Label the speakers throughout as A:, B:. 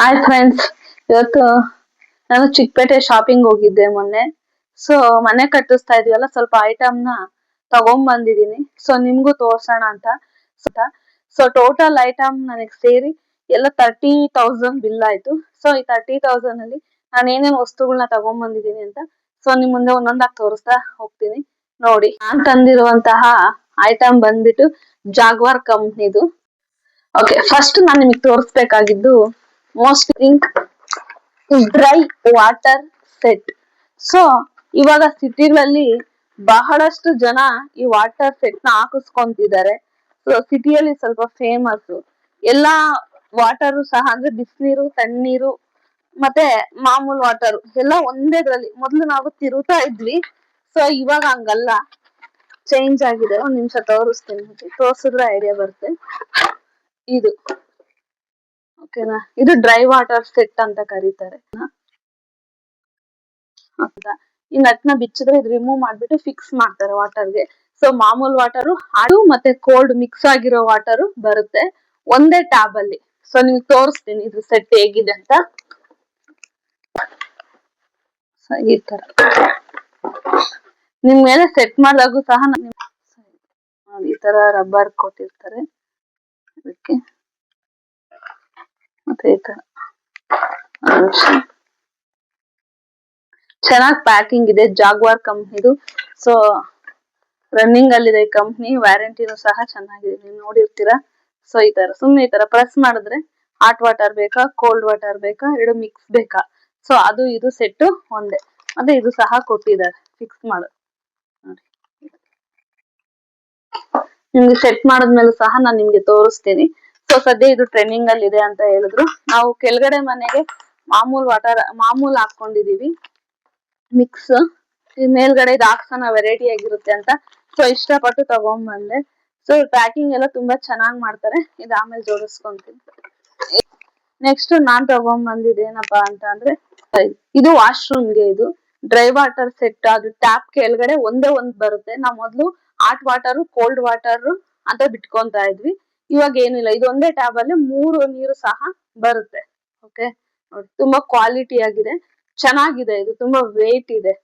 A: Hi friends ಇವತ್ತು ನಾನು Chickpet shopping ಹೋಗಿದ್ದೆ ಮೊನ್ನೆ. ಸೊ ಮನೆ ಕಟ್ಟಿಸ್ತಾ ಇದೀವಲ್ಲ, ಸ್ವಲ್ಪ ಐಟಮ್ನ ತಗೊಂಡ್ ಬಂದಿದೀನಿ ಸೊ ನಿಮ್ಗೂ ತೋರ್ಸೋಣ ಅಂತ. ಸೊ ಟೋಟಲ್ ಐಟಮ್ ನನಗೆ ಸೇರಿ ಎಲ್ಲ ತರ್ಟಿ ತೌಸಂಡ್ ಬಿಲ್ ಆಯ್ತು. ಸೊ ಈ ತರ್ಟಿ ತೌಸಂಡ್ ಅಲ್ಲಿ ನಾನು ಏನೇನು ವಸ್ತುಗಳನ್ನ ತಗೊಂಡ್ ಬಂದಿದೀನಿ ಅಂತ. ಸೊ ನಿಮ್ ಮುಂದೆ ಒಂದೊಂದಾಗಿ ತೋರಿಸ್ತಾ ಹೋಗ್ತೀನಿ. ನೋಡಿ, ನಾನ್ ತಂದಿರುವಂತಹ ಐಟಮ್ ಬಂದ್ಬಿಟ್ಟು ಜಾಗ್ವಾರ್ ಕಂಪ್ನಿದು ಓಕೆ ಫಸ್ಟ್ ನಾನು ನಿಮಗೆ ತೋರಿಸ್ಬೇಕಾಗಿದ್ದು most think dry water set so ಇವಾಗ ಸಿಟಿಗಳಲ್ಲಿ ಬಹಳಷ್ಟು ಜನ ಈ ವಾಟರ್ ಸೆಟ್ನ ಹಾಕಿಸ್ಕೊಂತಿದ್ದಾರೆ ಸೊ ಸಿಟಿಯಲ್ಲಿ ಸ್ವಲ್ಪ ಫೇಮಸ್ ಎಲ್ಲಾ ವಾಟರ್ ಸಹ ಅಂದ್ರೆ ಬಿಸಿನೀರು, ತಣ್ಣೀರು, ಮತ್ತೆ ಮಾಮೂಲ್ ವಾಟರ್ ಎಲ್ಲ ಒಂದೇ ಒಂದೇದ್ರಲ್ಲಿ ಮೊದ್ಲು ನಾವು ತಿರುತಾ ಇದ್ವಿ. ಸೊ ಇವಾಗ ಹಂಗಲ್ಲ. ಚೇಂಜ್ ಆಗಿದೆ. ಒಂದ್ ನಿಮಿಷ ತೋರಿಸ್ತೀನಿ. ತೋರ್ಸಿದ್ರೆ ಐಡಿಯಾ ಬರುತ್ತೆ. ಇದು. ಓಕೆನಾ ಇದು ಡ್ರೈ ವಾಟರ್ ಸೆಟ್ ಅಂತ ಕರೀತಾರೆ. ಈ ನಟ್ನ ಬಿಚ್ಚಿದ್ರೆ ಇದು ರಿಮೂವ್ ಮಾಡ್ಬಿಟ್ಟು ಫಿಕ್ಸ್ ಮಾಡ್ತಾರೆ ವಾಟರ್ಗೆ ಸೊ ಮಾಮೂಲ್ ವಾಟರ್ ಹಾಡು ಮತ್ತೆ ಕೋಲ್ಡ್ ಮಿಕ್ಸ್ ಆಗಿರೋ ವಾಟರ್ ಬರುತ್ತೆ ಒಂದೇ ಟ್ಯಾಬ್ ಅಲ್ಲಿ. ಸೊ ನಿಮ್ಗೆ ತೋರಿಸ್ತೀನಿ ಇದು ಸೆಟ್ ಹೇಗಿದೆ ಅಂತ. ಈ ತರ. ನಿಮ್ ಮೇಲೆ ಸೆಟ್ ಮಾಡಿದಾಗೂ ಸಹ ಈ ತರ ರಬ್ಬರ್ ಕೊಟ್ಟಿರ್ತಾರೆ. ಅದಕ್ಕೆ ಮತ್ತೆ ಚೆನ್ನಾಗ್ ಪ್ಯಾಕಿಂಗ್ ಇದೆ ಜಾಗ್ವಾರ್ ಕಂಪ್ನಿದು ಸೊ ರನ್ನಿಂಗ್ ಅಲ್ಲಿದೆ ಈ ಕಂಪ್ನಿ ವ್ಯಾರಂಟಿನೂ ಸಹ ಚೆನ್ನಾಗಿದೆ, ನೀವು ನೋಡಿರ್ತೀರಾ? ಸೊ ಈ ತರ, ಸುಮ್ನೆ ಈ ತರ ಪ್ರೆಸ್ ಮಾಡಿದ್ರೆ ಹಾಟ್ ವಾಟರ್ ಬೇಕಾ ಕೋಲ್ಡ್ ವಾಟರ್ ಬೇಕಾ, ಎರಡು ಮಿಕ್ಸ್ ಬೇಕಾ? ಸೊ ಅದು, ಇದು ಸೆಟ್ ಒಂದೇ. ಮತ್ತೆ ಇದು ಸಹ ಕೊಟ್ಟಿದ್ದಾರೆ ಫಿಕ್ಸ್ ಮಾಡು. ನೋಡಿ. ನಿಮ್ಗೆ ಸೆಟ್ ಮಾಡಿದ್ಮೇಲೆ ಸಹ ನಾನು ನಿಮ್ಗೆ ತೋರಿಸ್ತೀನಿ. ಸೊ ಸದ್ಯ ಇದು ಟ್ರೆಂಡಿಂಗ್ ಅಲ್ಲಿ ಇದೆ ಅಂತ ಹೇಳಿದ್ರು. ನಾವು ಕೆಳಗಡೆ ಮನೆಗೆ ಮಾಮೂಲ್ ವಾಟರ್ ಮಾಮೂಲ್ ಹಾಕೊಂಡಿದೀವಿ ಮಿಕ್ಸ್ ಮೇಲ್ಗಡೆ ಇದು ಹಾಕ್ಸೋಣ ವೆರೈಟಿ ಆಗಿರುತ್ತೆ ಅಂತ. ಸೊ ಇಷ್ಟಪಟ್ಟು ತಗೊಂಡ್ ಬಂದೆ ಸೊ ಪ್ಯಾಕಿಂಗ್ ಎಲ್ಲ ತುಂಬಾ ಚೆನ್ನಾಗ್ ಮಾಡ್ತಾರೆ. ಇದು ಆಮೇಲೆ ಜೋಡಿಸ್ಕೊಂತೀನಿ. ನೆಕ್ಸ್ಟ್ ನಾನ್ ತಗೊಂಡ್ ಬಂದಿದ್ದು ಏನಪ್ಪಾ ಅಂತ ಅಂದ್ರೆ, ಇದು ವಾಶ್ರೂಮ್ಗೆ ಇದು. ಡ್ರೈ ವಾಟರ್ ಸೆಟ್ ಅದು ಟ್ಯಾಪ್ ಕೆಳಗಡೆ ಒಂದೇ ಒಂದ್ ಬರುತ್ತೆ. ನಾವ್ ಮೊದ್ಲು ಹಾಟ್ ವಾಟರ್ ಕೋಲ್ಡ್ ವಾಟರ್ ಅಂತ ಬಿಟ್ಕೊಂತಾ ಇದ್ವಿ. ಇವಾಗ ಏನಿಲ್ಲ, ಇದು ಒಂದೇ ಟ್ಯಾಬ್ ಅಲ್ಲಿ ಮೂರು ನೀರು ಸಹ ಬರುತ್ತೆ. ಓಕೆ ತುಂಬಾ ಕ್ವಾಲಿಟಿ ಆಗಿದೆ. ಚೆನ್ನಾಗಿದೆ ಇದು, ತುಂಬಾ ವೇಟ್ ಇದೆ.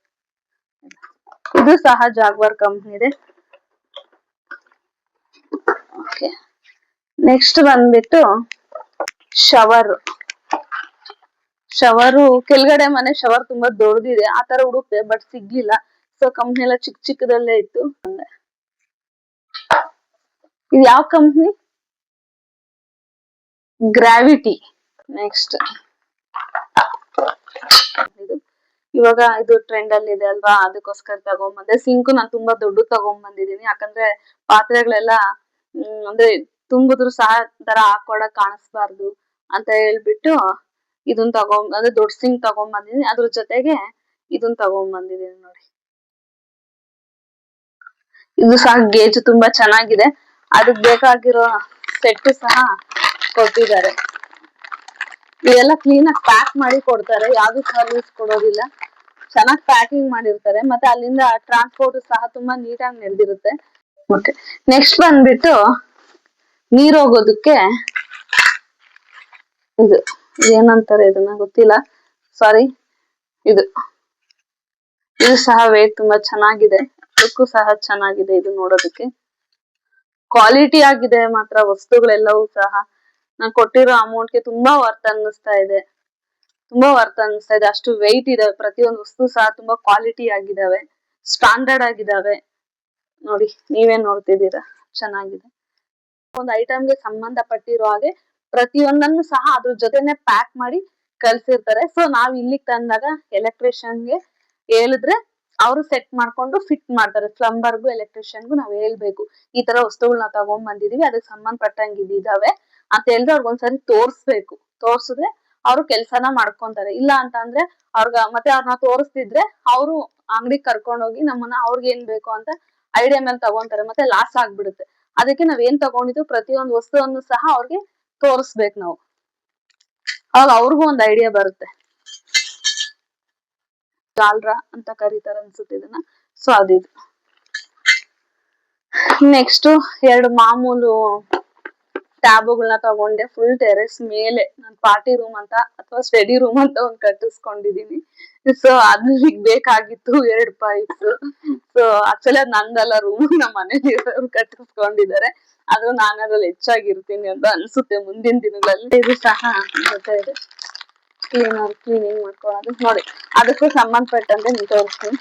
A: ಇದು ಸಹ ಜಾಗ್ವಾರ್ ಕಂಪ್ನಿ ಇದೆ ಓಕೆ ನೆಕ್ಸ್ಟ್ ಬಂದ್ಬಿಟ್ಟು ಶವರ್. ಶವರು, ಕೆಳಗಡೆ ಮನೆ ಶವರ್ ತುಂಬಾ ದೊಡ್ಡದಿದೆ. ಆ ತರ ಹುಡುಕ್ತೆ ಬಟ್ ಸಿಗ್ಲಿಲ್ಲ. ಸೊ ಕಂಪ್ನಿ ಎಲ್ಲ ಚಿಕ್ಕ ಚಿಕ್ಕದಲ್ಲೇ ಇತ್ತು. ಇದು ಯಾವ ಕಂಪ್ನಿ ಗ್ರಾವಿಟಿ ನೆಕ್ಸ್ಟ್ ಇವಾಗ ಇದು ಟ್ರೆಂಡ್ ಅಲ್ಲಿ ಇದೆ ಅಲ್ವಾ? ಅದಕ್ಕೋಸ್ಕರ ತಗೊಂಬಂದೆ. ಸಿಂಕ್ ನಾನು ತುಂಬಾ ದೊಡ್ಡ ತಗೊಂಬಂದಿದೀನಿ. ಯಾಕಂದ್ರೆ ಪಾತ್ರೆಗಳೆಲ್ಲ ಅಂದ್ರೆ ತುಂಬಿದ್ರು ಸಹ ತರ ಹಾಕೊಡಕ್ ಕಾಣಿಸ್ಬಾರ್ದು ಅಂತ ಹೇಳ್ಬಿಟ್ಟು ಇದನ್ ತಗೊಂಡ್ ಅಂದ್ರೆ ದೊಡ್ಡ ಸಿಂಕ್ ತಗೊಂಬಂದಿದೀನಿ. ಅದ್ರ ಜೊತೆಗೆ ಇದನ್ ತಗೊಂಡ್ ಬಂದಿದೀನಿ ನೋಡಿ. ಇದು ಸಹ ಗೇಜ್ ತುಂಬಾ ಚೆನ್ನಾಗಿದೆ. ಅದಕ್ ಬೇಕಾಗಿರೋ ಸೆಟ್ ಸಹ ಕೊಟ್ಟಿದ್ದಾರೆ. ಇದೆಲ್ಲ ಕ್ಲೀನ್ ಆಗಿ ಪ್ಯಾಕ್ ಮಾಡಿ ಕೊಡ್ತಾರೆ. ಯಾವ್ದು ಸರ್ವಿಸ್ ಕೊಡೋದಿಲ್ಲ. ಚೆನ್ನಾಗಿ ಪ್ಯಾಕಿಂಗ್ ಮಾಡಿರ್ತಾರೆ. ಮತ್ತೆ ಅಲ್ಲಿಂದ ಟ್ರಾನ್ಸ್ಪೋರ್ಟ್ ಸಹ ತುಂಬಾ ನೀಟಾಗಿ ನಡೆದಿರುತ್ತೆ. ಓಕೆ ನೆಕ್ಸ್ಟ್ ಬಂದ್ಬಿಟ್ಟು ನೀರ್ ಹೋಗೋದಕ್ಕೆ ಇದು ಏನಂತಾರೆ ಇದನ್ನ ಗೊತ್ತಿಲ್ಲ. ಸಾರಿ ಇದು. ಇದು ಸಹ ವೇಟ್ ತುಂಬಾ ಚೆನ್ನಾಗಿದೆ. ಲುಕ್ ಸಹ ಚೆನ್ನಾಗಿದೆ ಇದು ನೋಡೋದಕ್ಕೆ. ಕ್ವಾಲಿಟಿ ಆಗಿದೆ ಮಾತ್ರ. ವಸ್ತುಗಳೆಲ್ಲವೂ ಸಹ. ನಾನ್ ಕೊಟ್ಟಿರೋ ಅಮೌಂಟ್ಗೆ ತುಂಬಾ ವರ್ತ್ ಅನ್ನಿಸ್ತಾ ಇದೆ. ತುಂಬಾ ವರ್ತ್ ಅನ್ನಿಸ್ತಾ ಇದೆ. ಅಷ್ಟು ವೆಯ್ಟ್ ಇದೆ ಪ್ರತಿಯೊಂದು ವಸ್ತು ಸಹ ತುಂಬಾ ಕ್ವಾಲಿಟಿ ಆಗಿದಾವೆ. ಸ್ಟ್ಯಾಂಡರ್ಡ್ ಆಗಿದಾವೆ. ನೋಡಿ ನೀವೇ ನೋಡ್ತಿದ್ದೀರಾ? ಚೆನ್ನಾಗಿದೆ. ಒಂದು ಐಟಮ್ಗೆ ಸಂಬಂಧಪಟ್ಟಿರೋ ಹಾಗೆ ಪ್ರತಿಯೊಂದನ್ನು ಸಹ ಅದ್ರ ಜೊತೆನೆ ಪ್ಯಾಕ್ ಮಾಡಿ ಕಳ್ಸಿರ್ತಾರೆ. ಸೊ ನಾವ್ ಇಲ್ಲಿಗೆ ತಂದಾಗ ಎಲೆಕ್ಟ್ರಿಷಿಯನ್ಗೆ ಹೇಳಿದ್ರೆ ಅವರು ಸೆಟ್ ಮಾಡ್ಕೊಂಡು ಫಿಟ್ ಮಾಡ್ತಾರೆ. ಪ್ಲಂಬರ್ಗು ಎಲೆಕ್ಟ್ರಿಷಿಯನ್ಗು ನಾವ್ ಹೇಳ್ಬೇಕು. ಈ ತರ ವಸ್ತುಗಳನ್ನ ತಗೊಂಡ್ ಬಂದಿದೀವಿ. ಅದಕ್ಕೆ ಸಂಬಂಧಪಟ್ಟಂಗೆ ಇದಾವೆ. ಅಂತ ಹೇಳಿದ್ರೆ ಅವ್ರಿಗೆ ಒಂದ್ಸರಿ ತೋರ್ಸ್ಬೇಕು. ತೋರ್ಸಿದ್ರೆ ಅವ್ರು ಕೆಲ್ಸನ ಮಾಡ್ಕೊಂತಾರೆ. ಇಲ್ಲ ಅಂತ ಅಂದ್ರೆ ಅವ್ರಗ ಮತ್ತೆ ಅವ್ರನ್ನ ತೋರಿಸ್ತಿದ್ರೆ ಅವರು ಅಂಗಡಿ ಕರ್ಕೊಂಡೋಗಿ ನಮ್ಮನ್ನ ಅವ್ರಿಗೆ ಏನ್ ಬೇಕು ಅಂತ ಐಡಿಯಾ ಮೇಲೆ ತಗೊಂತಾರೆ. ಮತ್ತೆ ಲಾಸ್ ಆಗ್ಬಿಡುತ್ತೆ. ಅದಕ್ಕೆ ನಾವ್ ಏನ್ ತಗೊಂಡಿದ್ದು ಪ್ರತಿಯೊಂದು ವಸ್ತುವನ್ನು ಸಹ ಅವ್ರಿಗೆ ತೋರಿಸ್ಬೇಕು ನಾವು. ಅವಾಗ ಅವ್ರಿಗೂ ಒಂದ್ ಐಡಿಯಾ ಬರುತ್ತೆ. ಜಾಲ್ರ ಅಂತ ಕರೀತಾರೆ ಅನ್ಸುತ್ತೆ ಇದನ್ನ. ಸೊ ಅದಿದು. ನೆಕ್ಸ್ಟ್ ಎರಡು ಮಾಮೂಲು ಟ್ಯಾಬ್ಗಳನ್ನ ತಗೊಂಡೆ ಫುಲ್ ಟೆರೆಸ್ ಮೇಲೆ. ನಾನು ಪಾರ್ಟಿ ರೂಮ್ ಅಂತ ಅಥವಾ ಸ್ಟಡಿ ರೂಮ್ ಅಂತ ಒಂದ್ ಕಟ್ಟಿಸ್ಕೊಂಡಿದೀನಿ. ಸೊ ಅದ್ರಲ್ಲಿ ಬೇಕಾಗಿತ್ತು ಎರಡು ಪೈಪ್ಸ್ ಸೊ ಆಕ್ಚುಲಿ ಅದ್ ನಂದಲ್ಲ ರೂಮ್ ನಮ್ಮ ಮನೇಲಿ ಕಟ್ಟಿಸ್ಕೊಂಡಿದ್ದಾರೆ. ಆದ್ರೂ ನಾನು ಅದ್ರಲ್ಲಿ ಹೆಚ್ಚಾಗಿರ್ತೀನಿ ಅಂತ ಅನ್ಸುತ್ತೆ ಮುಂದಿನ ದಿನಗಳಲ್ಲಿ. ಇದು ಸಹ ಜೊತೆ ಇದೆ ಕ್ಲೀನಿಂಗ್ ಮಾಡ್ಕೊಳ್ಳೋದು ನೋಡಿ, ಅದಕ್ಕೂ ಸಂಬಂಧಪಟ್ಟಂತೆ ನೀವು ತೋರಿಸ್ತೀನಿ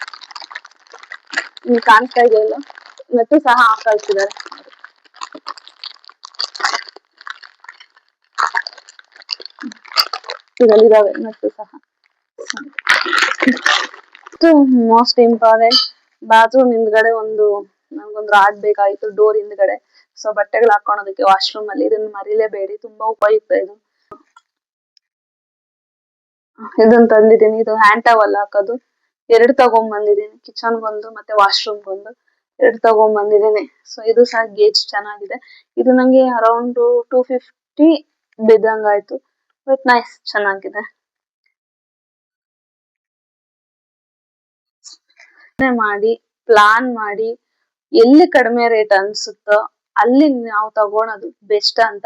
A: ನೀವು ಕಾಣಿಸ್ತಾ ಇದೆಯಲ್ಲ? ಮತ್ತೆ ಸಹ ಹಾಕಳ್ತಿದ್ದಾರೆ ಇದರಲ್ಲಿದ್ದಾವೆ ಮತ್ತು ಸಹ. ಮೋಸ್ಟ್ ಇಂಪಾರ್ಟೆಂಟ್ ಬಾತ್ರೂಮ್ ಹಿಂದ್ಗಡೆ ಒಂದು ನಮ್ಗೊಂದು ರಾಡ್ ಬೇಕಾಗಿತ್ತು ಡೋರ್ ಹಿಂದ್ಗಡೆ. ಸೊ ಬಟ್ಟೆಗಳು ಹಾಕೊಳೋದಕ್ಕೆ ವಾಶ್ರೂಮ್ ಅಲ್ಲಿ. ಇದನ್ನ ಮರಿಲೇಬೇಡಿ, ತುಂಬಾ ಉಪಯುಕ್ತ ಇದು. ಇದನ್ನ ತಂದಿದ್ದೀನಿ. ಇದು ಹ್ಯಾಂಡ್ ಟವಲ್ ಹಾಕೋದು. ಎರಡು ತಗೊಂಡ್ ಬಂದಿದ್ದೀನಿ ಕಿಚನ್ ಬಂದು, ಮತ್ತೆ ವಾಶ್ರೂಮ್ ಬಂದು. ಎರಡು ತಗೊಂಡ್ ಬಂದಿದ್ದೀನಿ ಸೊ ಇದು ಸಹ ಗೇಜ್ ಚೆನ್ನಾಗಿದೆ. ಇದು ನಂಗೆ ಅರೌಂಡ್ ಟೂ ಫಿಫ್ಟಿ ಬಿದ್ದಂಗಾಯ್ತು. ಬಟ್ ನೈಸ್ ಚೆನ್ನಾಗಿದೆ ಮಾಡಿ ಪ್ಲಾನ್ ಮಾಡಿ, ಎಲ್ಲಿ ಕಡಿಮೆ ರೇಟ್ ಅನ್ಸುತ್ತೋ ಅಲ್ಲಿ ನಾವು ತಗೊಳೋದು ಬೆಸ್ಟ್ ಅಂತ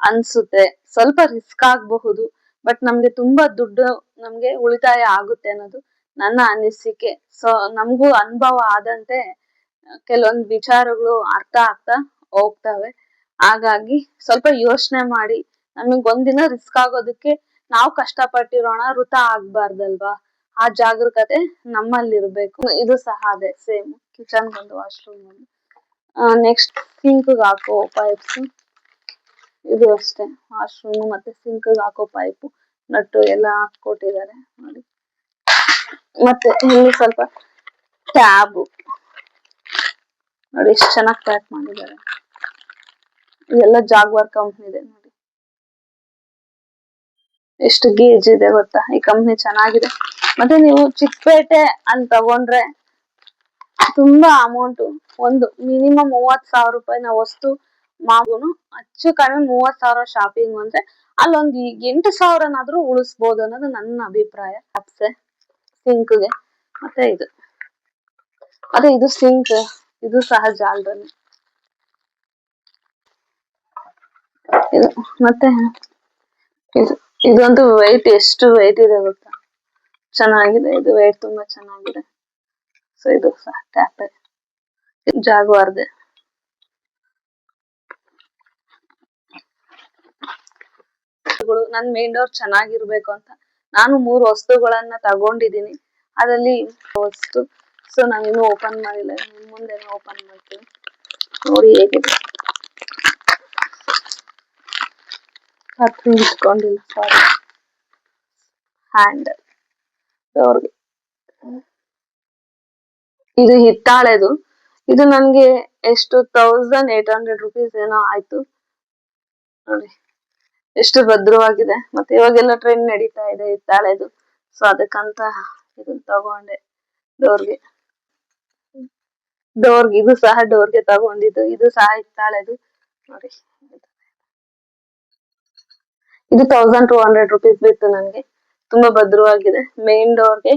A: ಅನ್ಸುತ್ತೆ. ಸ್ವಲ್ಪ ರಿಸ್ಕ್ ಆಗಬಹುದು ಬಟ್ ನಮ್ಗೆ ತುಂಬಾ ದುಡ್ಡು ನಮ್ಗೆ ಉಳಿತಾಯ ಆಗುತ್ತೆ ಅನ್ನೋದು ನನ್ನ ಅನಿಸಿಕೆ. ಸೊ ನಮಗೂ ಅನುಭವ ಆದಂತೆ ಕೆಲವೊಂದು ವಿಚಾರಗಳು ಅರ್ಥ ಆಗ್ತಾ ಹೋಗ್ತವೆ. ಹಾಗಾಗಿ ಸ್ವಲ್ಪ ಯೋಚನೆ ಮಾಡಿ ನಮಗ್ ಒಂದಿನ ರಿಸ್ಕ್ ಆಗೋದಕ್ಕೆ ನಾವು ಕಷ್ಟ ಪಟ್ಟಿರೋಣ ವೃತ ಆಗ್ಬಾರ್ದಲ್ವಾ? ಆ ಜಾಗರೂಕತೆ ನಮ್ಮಲ್ಲಿ ಇರ್ಬೇಕು ಇದು ಸಹ ಅದೇ ಸೇಮ್ ಕಿಚನ್ ಬಂದು ವಾಶ್ರೂಮ್ ಬಂದು. ನೆಕ್ಸ್ಟ್ ಸಿಂಕ್ ಹಾಕೋ ಪೈಪ್ಸ್ ಇದು ಅಷ್ಟೇ. ವಾಶ್ರೂಮ್ ಮತ್ತೆ ಸಿಂಕ್ ಹಾಕೋ ಪೈಪ್ ನಟ್ಟು ಎಲ್ಲ ಹಾಕೊಟ್ಟಿದ್ದಾರೆ ನೋಡಿ. ಮತ್ತೆ ಇಲ್ಲಿ ಸ್ವಲ್ಪ ಟ್ಯಾಬ್ ನೋಡಿ, ಎಷ್ಟು ಚೆನ್ನಾಗಿ ಪ್ಯಾಕ್ ಮಾಡಿದ್ದಾರೆ. ಇದೆಲ್ಲ ಜಾಗ್ವಾರ್ ಕಂಪ್ನಿದೆ ನೋಡಿ ಎಷ್ಟು ಗೇಜ್ ಇದೆ ಗೊತ್ತಾ? ಈ ಕಂಪ್ನಿ ಚೆನ್ನಾಗಿದೆ. ಮತ್ತೆ ನೀವು ಚಿಕ್ಕಪೇಟೆ ಅಂತ ತಗೊಂಡ್ರೆ ತುಂಬಾ ಅಮೌಂಟ್ ಒಂದು ಮಿನಿಮಮ್ ಮೂವತ್ ಸಾವಿರ ರೂಪಾಯಿನ ವಸ್ತು ಮಾಗುನು ಹೆಚ್ಚು ಕಡಿಮೆ ಮೂವತ್ ಸಾವಿರ ಶಾಪಿಂಗ್ ಅಂದ್ರೆ ಅಲ್ಲೊಂದು ಎಂಟು ಸಾವಿರನಾದ್ರೂ ಉಳಿಸ್ಬೋದು ಅನ್ನೋದು ನನ್ನ ಅಭಿಪ್ರಾಯ. ಅಪ್ಸೆ ಸಿಂಕ್ಗೆ ಮತ್ತೆ ಇದು. ಅದೇ ಇದು ಸಿಂಕ್ ಇದು ಸಹ ಜಾಲದಲ್ಲಿ ಇದು, ಮತ್ತೆ ಇದು. ಇದಂತೂ ವೈಟ್ ಎಷ್ಟು ವೈಟ್ ಇದೆ ಗೊತ್ತಾ? ಚೆನ್ನಾಗಿದೆ, ಇದು ವೈಟ್ ತುಂಬಾ ಚೆನ್ನಾಗಿದೆ. ಸೊ ಇದು ಟ್ಯಾಪೆ ಜಾಗುವಾರ್ದೆ ನನ್ ಮೇನ್ ಡೋರ್ ಚೆನ್ನಾಗಿರ್ಬೇಕು ಅಂತ ನಾನು ಮೂರು ವಸ್ತುಗಳನ್ನ ತಗೊಂಡಿದ್ದೀನಿ. ಅದರಲ್ಲಿ ವಸ್ತು. ಸೊ ನಾನಿನ್ನು ಓಪನ್ ಮಾಡಿಲ್ಲ. ಮುಂದೆ ಓಪನ್ ಮಾಡ್ತೀನಿ. ನೋಡಿ ಹೇಗಿದೆ. ಹತ್ತು ಇಟ್ಕೊಂಡಿಲ್ಲ ಸಾರಿ ಹ್ಯಾಂಡ್ ಅವ್ರಿಗೆ. ಇದು ಹಿತ್ತಾಳೆದು. ಇದು ನನ್ಗೆ ಎಷ್ಟು ತೌಸಂಡ್ ಏಟ್ ಹಂಡ್ರೆಡ್ ರುಪೀಸ್ ಏನೋ ಆಯ್ತು. ನೋಡಿ. ಎಷ್ಟು ಭದ್ರವಾಗಿದೆ. ಮತ್ತೆ ಇವಾಗೆಲ್ಲ ಟ್ರೆಂಡ್ ನಡೀತಾ ಇದೆ ಹಿತ್ತಾಳೆದು. ಸೊ ಅದಕ್ಕಂತ ಇದನ್ನ ತಗೊಂಡೆ ಡೋರ್ಗೆ. ಡೋರ್ಗೆ, ಇದು ಸಹ ಡೋರ್ಗೆ ತಗೊಂಡಿದ್ದು. ಇದು ಸಹ ಹಿತ್ತಾಳೆದು. ನೋಡಿ. ಇದು ತೌಸಂಡ್ ಟೂ ಹಂಡ್ರೆಡ್ ರುಪೀಸ್ ಬಿತ್ತು ನನಗೆ. ತುಂಬಾ ಭದ್ರವಾಗಿದೆ. ಮೇನ್ ಡೋರ್ಗೆ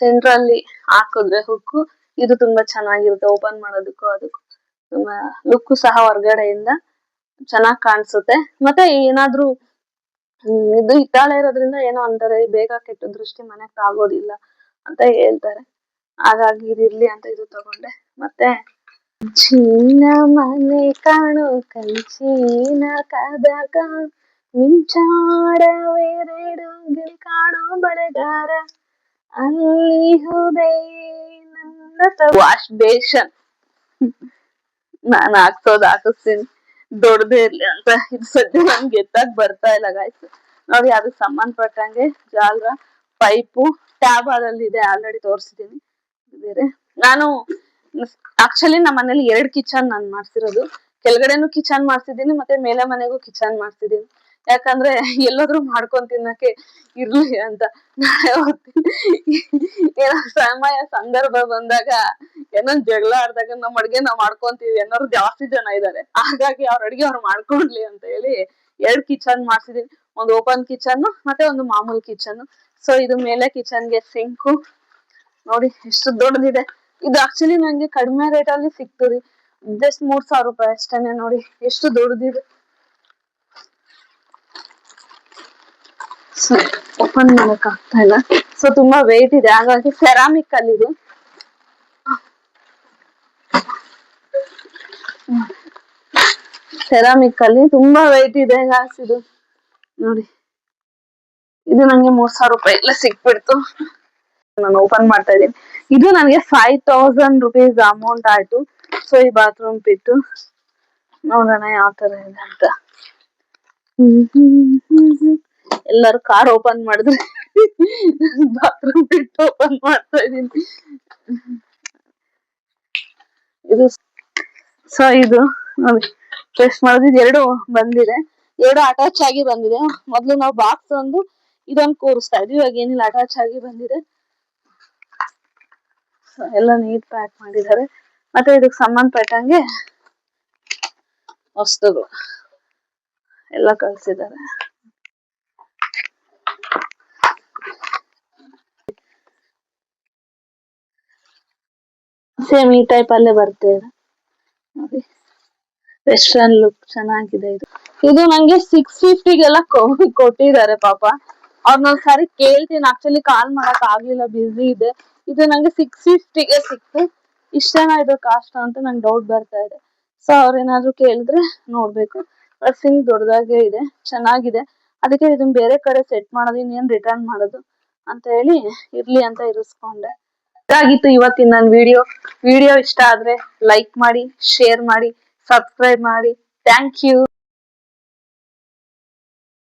A: ಸೆಂಟ್ರಲ್ಲಿ ಹಾಕಿದ್ರೆ ಹುಕ್ಕು ಇದು ತುಂಬಾ ಚೆನ್ನಾಗಿರುತ್ತೆ. ಓಪನ್ ಮಾಡೋದಕ್ಕೂ ಅದಕ್ಕೂ. ತುಂಬಾ ಲುಕ್ ಸಹ ಹೊರಗಡೆಯಿಂದ ಚೆನ್ನಾಗಿ ಕಾಣಿಸುತ್ತೆ. ಮತ್ತೆ ಏನಾದ್ರು ಇದು ಹಿತ್ತಾಳೆ ಇರೋದ್ರಿಂದ ಏನೋ ಅಂತಾರೆ, ಬೇಗ ಕೆಟ್ಟ ದೃಷ್ಟಿ ಮನೆಗೆ ತಾಗೋದಿಲ್ಲ ಅಂತ ಹೇಳ್ತಾರೆ. ಹಾಗಾಗಿ ಇದಿರ್ಲಿ ಅಂತ ಇದು ತಗೊಂಡೆ. ಮತ್ತೆ ಚಿನ್ನ ಮನೆ ಕಾಣು ಕಂಚಿನ ಕದಕ. ಮಿಂಚಾಡವೆರಡು ಗಿಲ್ ಕಾಣೋ ಬಳೆಗಾರ ಅಲ್ಲಿ ಹೋದೆ ನನ್ನ ವಾಶ್ ಬೇಷನ್ ನಾನು ಹಾಕ್ಸೋದು ಹಾಕಿಸ್ತೀನಿ. ದೊಡ್ಡದೇ ಇರ್ಲಿ ಅಂತ. ಇದು ಸದ್ಯ ನನ್ಗೆ ಎತ್ತಾಕ್ ಬರ್ತಾ ಇಲ್ಲ ಗಾಯ್ಸ್ ನೋಡಿ ಅದಕ್ಕೆ ಸಂಬಂಧಪಟ್ಟಂಗೆ ಜಾಲ್ರ ಪೈಪು ಟ್ಯಾಬ್ ಅದ್ರಲ್ಲಿ ಇದೆ, ಆಲ್ರೆಡಿ ತೋರಿಸಿದೀನಿ. ಬೇರೆ ನಾನು ಆಕ್ಚುಲಿ ನಮ್ಮ ಮನೇಲಿ ಎರಡು ಕಿಚನ್ ನಾನು ಮಾಡ್ತಿರೋದು ಕೆಳಗಡೆನು ಕಿಚನ್ ಮಾಡ್ತಿದ್ದೀನಿ ಮತ್ತೆ ಮೇಲೆ ಮನೆಗೂ ಕಿಚನ್ ಮಾಡ್ಸಿದೀನಿ. ಯಾಕಂದ್ರೆ ಎಲ್ಲಾದ್ರೂ ಮಾಡ್ಕೊಂಡ್ ತಿನ್ನಕ್ಕೆ ಇರ್ಲಿ ಅಂತ ಹೋಗ್ತೀನಿ ಏನೋ ಸಮಯ, ಸಂದರ್ಭ ಬಂದಾಗ ಏನೋ ಜಗಳ ಆಡ್ದಾಗ ನಮ್ ಅಡ್ಗೆ ನಾವ್ ಮಾಡ್ಕೊಂತೀವಿ ಅನ್ನೋರು ಜಾಸ್ತಿ ಜನ ಇದಾರೆ. ಹಾಗಾಗಿ ಅವ್ರ ಅಡ್ಗೆ ಅವ್ರು ಮಾಡ್ಕೊಡ್ಲಿ ಅಂತ ಹೇಳಿ ಎರಡ್ ಕಿಚನ್ ಮಾಡ್ಸಿದೀನಿ. ಒಂದು ಓಪನ್ ಕಿಚನ್ ಮತ್ತೆ ಒಂದು ಮಾಮೂಲಿ ಕಿಚನ್ ಸೊ ಇದು ಮೇಲೆ ಕಿಚನ್ಗೆ ಸಿಂಕು. ನೋಡಿ, ಎಷ್ಟು ದೊಡ್ಡದಿದೆ. ಇದು ಆಕ್ಚುಲಿ ನಂಗೆ ಕಡಿಮೆ ರೇಟ್ ಅಲ್ಲಿ ಸಿಕ್ತು ರೀ. ಜಸ್ಟ್ ಮೂರ್ ಸಾವಿರ ರೂಪಾಯಿ ಅಷ್ಟೇನೆ ನೋಡಿ. ಎಷ್ಟು ದೊಡ್ಡದಿದೆ. ಸೊ ಓಪನ್ ಮಾಡಕ್ ಆಗ್ತಾ ಇಲ್ಲ. ಸೊ ತುಂಬಾ ವೇಟ್ ಇದೆ. ಹಾಗಾಗಿ ಸೆರಾಮಿಕ್ ಅಲ್ಲಿ ಇದು. ಸೆರಾಮಿಕ್ ಅಲ್ಲಿ ತುಂಬಾ ವೆಯ್ಟ್ ಇದೆ ಗಾಸ್ ಇದು. ನೋಡಿ. ಇದು ನಂಗೆ ಮೂರ್ ಸಾವಿರ ರೂಪಾಯಿ ಎಲ್ಲ ಸಿಕ್ಬಿಡ್ತು. ನಾನು ಓಪನ್ ಮಾಡ್ತಾ ಇದ್ದೀನಿ. ಇದು ನನಗೆ ಫೈವ್ ತೌಸಂಡ್ ರುಪೀಸ್ ಅಮೌಂಟ್ ಆಯ್ತು. ಸೊ ಈ ಬಾತ್ರೂಮ್ ಪಿಟ್ಟು ನೋಡೋಣ ಯಾವ ತರ ಇದೆ ಅಂತ. ಎಲ್ಲರೂ ಕಾರ್ ಓಪನ್ ಮಾಡಿದ್ರೆ ಬಾತ್ರೂಮ್ ಬಿಟ್ಟು ಓಪನ್ ಮಾಡ್ತಾ ಇದೀನಿ ಇದು ಸೊ ಇದು ನೋಡಿ ಟೆಸ್ಟ್ ಮಾಡಿದ್ ಎರಡು ಬಂದಿದೆ. ಎರಡು ಅಟ್ಯಾಚ್ ಆಗಿ ಬಂದಿದೆ. ಮೊದ್ಲು ನಾವು ಬಾಕ್ಸ್ ಒಂದು ಇದೊಂದು ಕೂರಿಸ್ತಾ ಇದ್ವಿ, ಇವಾಗ ಏನಿಲ್ಲ ಅಟ್ಯಾಚ್ ಆಗಿ ಬಂದಿದೆ. ಎಲ್ಲ ನೀಟ್ ಪ್ಯಾಕ್ ಮಾಡಿದ್ದಾರೆ. ಮತ್ತೆ ಇದಕ್ಕೆ ಸಂಬಂಧಪಟ್ಟಂಗೆ ವಸ್ತುಗಳು ಎಲ್ಲ ಕಳ್ಸಿದ್ದಾರೆ. ಸೇಮ್ ಈ ಟೈಪ್ ಅಲ್ಲೇ ಬರುತ್ತೆ ಇದು. ನೋಡಿ. ವೆಸ್ಟರ್ನ್ ಲುಕ್ ಚೆನ್ನಾಗಿದೆ ಇದು. ಇದು ನಂಗೆ ಸಿಕ್ಸ್ ಫಿಫ್ಟಿಗೆಲ್ಲ ಕೊಟ್ಟಿದ್ದಾರೆ ಪಾಪ. ಅವ್ರನ್ನ ಸಾರಿ ಕೇಳ್ತೀನಿ. ಆಕ್ಚುಲಿ ಕಾಲ್ ಮಾಡಕ್ ಆಗ್ಲಿಲ್ಲ. ಬ್ಯುಸಿ ಇದೆ. ಇದು ನಂಗೆ ಸಿಕ್ಸ್ ಫಿಫ್ಟಿಗೆ ಸಿಕ್ತು. ಇಷ್ಟೇನಾ ಇದು ಕಾಸ್ಟ್ ಅಂತ ನಂಗೆ ಡೌಟ್ ಬರ್ತಾ ಇದೆ. ಸೊ ಅವ್ರೇನಾದ್ರು ಕೇಳಿದ್ರೆ ನೋಡ್ಬೇಕು. ಸಿಂಗ್ ದೊಡ್ಡದಾಗೆ ಇದೆ. ಚೆನ್ನಾಗಿದೆ. ಅದಕ್ಕೆ ಇದನ್ನ ಬೇರೆ ಕಡೆ ಸೆಟ್ ಮಾಡೋದು, ಇನ್ನೇನ್ ರಿಟರ್ನ್ ಮಾಡೋದು ಅಂತ ಹೇಳಿ ಇರ್ಲಿ ಅಂತ ಇರಿಸ್ಕೊಂಡೆ. ಇದಾಗಿತ್ತು ಇವತ್ತಿನ ನನ್ನ ವಿಡಿಯೋ ವಿಡಿಯೋ ಇಷ್ಟ ಆದ್ರೆ ಲೈಕ್ ಮಾಡಿ ಶೇರ್ ಮಾಡಿ ಸಬ್ಸ್ಕ್ರೈಬ್ ಮಾಡಿ. Thank you